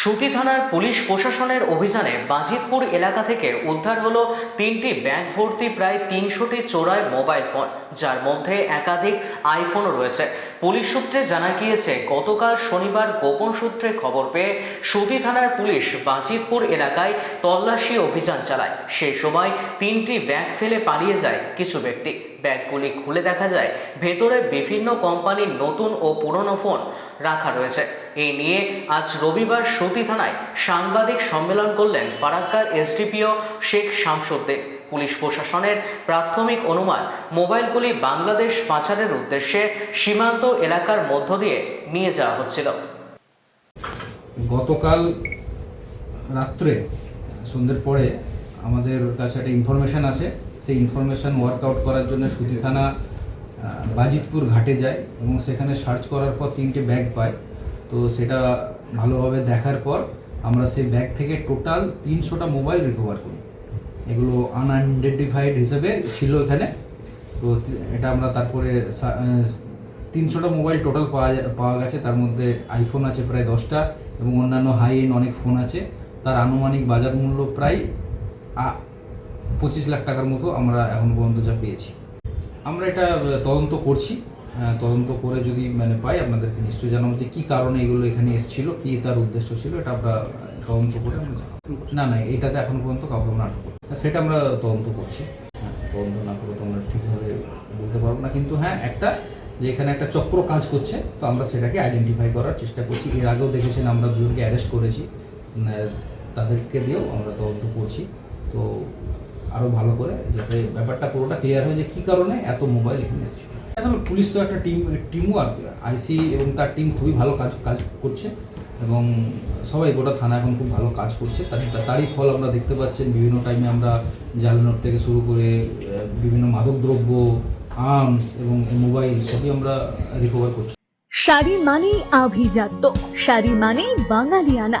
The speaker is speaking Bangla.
সুতি থানার পুলিশ প্রশাসনের অভিযানে বাজিতপুর এলাকা থেকে উদ্ধার হলো তিনটি ব্যাগ ভর্তি প্রায় তিনশোটি চোরাই মোবাইল ফোন, যার মধ্যে একাধিক আইফোনও রয়েছে। পুলিশ সূত্রে জানা গিয়েছে, গতকাল শনিবার গোপন সূত্রে খবর পেয়ে সুতি থানার পুলিশ বাজিতপুর এলাকায় তল্লাশি অভিযান চালায়। সেই সময় তিনটি ব্যাগ ফেলে পালিয়ে যায় কিছু ব্যক্তি। ব্যাগগুলি খুলে দেখা যায়, ভেতরে বিভিন্ন কোম্পানির নতুন ও পুরনো ফোন রাখা রয়েছে। এই নিয়ে আজ রবিবার সতী থানায় সাংবাদিক সম্মেলন করলেন ফারাক্কার এসডিপিও শেখ শামসুদ্দিন। পুলিশ প্রশাসনের প্রাথমিক অনুমান, মোবাইলগুলি বাংলাদেশ পাচারের উদ্দেশ্যে সীমান্ত এলাকার মধ্য দিয়ে নিয়ে যাওয়া হচ্ছিল। গতকাল রাত্রে, সন্ধ্যের পরে আমাদের কাছে একটা ইনফরমেশান আসে। সেই ইনফরমেশান ওয়ার্কআউট করার জন্য সুতি থানা বাজিতপুর ঘাটে যায় এবং সেখানে সার্চ করার পর তিনটে ব্যাগ পায়। তো সেটা ভালোভাবে দেখার পর আমরা সেই ব্যাগ থেকে টোটাল তিনশোটা মোবাইল রিকভার করি। এগুলো আনআইডেন্টিফাইড হিসেবে ছিল এখানে। তো এটা আমরা তারপরে তিনশোটা মোবাইল টোটাল পাওয়া পাওয়া গেছে। তার মধ্যে আইফোন আছে প্রায় দশটা এবং অন্যান্য হাই এন্ড অনেক ফোন আছে। তার আনুমানিক বাজার মূল্য প্রায় পঁচিশ লাখ টাকার মতো আমরা এখন পর্যন্ত যা পেয়েছি। আমরা এটা তদন্ত করছি। আহ, তদন্ত করে যদি মানে পাই আপনাদেরকে নিশ্চয়ই জানাব যে কী কারণে এগুলো এখানে এসেছিল কী তার উদ্দেশ্য ছিল এটা আমরা তদন্ত করে না না এটাতে এখন পর্যন্ত কাউকে আমরা আটক সেটা আমরা তদন্ত করছি। হ্যাঁ তদন্ত না করে তো আমরা ঠিকভাবে বলতে পারব না। কিন্তু হ্যাঁ একটা যে এখানে একটা চক্র কাজ করছে তো আমরা সেটাকে আইডেন্টিফাই করার চেষ্টা করছি। এর আগেও দেখেছেন আমরা দুজনকে অ্যারেস্ট করেছি। তাদেরকে দিয়েও আমরা তদন্ত করছি। তো আরও ভালো করে যাতে ব্যাপারটা পুরোটা ক্লিয়ার হয় যে কী কারণে এত মোবাইল এখানে এসেছিল আসলে পুলিশ তো একটা টিম টিমও আর আইসি এবং তার টিম খুবই ভালো কাজ কাজ করছে এবং সবাই গোটা থানা এখন খুব ভালো কাজ করছে। তার, তারই ফল আমরা দেখতে পাচ্ছেন, বিভিন্ন টাইমে আমরা জাল নোট থেকে শুরু করে বিভিন্ন মাদকদ্রব্য আর্মস এবং মোবাইল সবই আমরা রিকভার করছি। শাড়ি মানেই আভিজাত্য, শাড়ি মানেই বাঙালিয়ানা।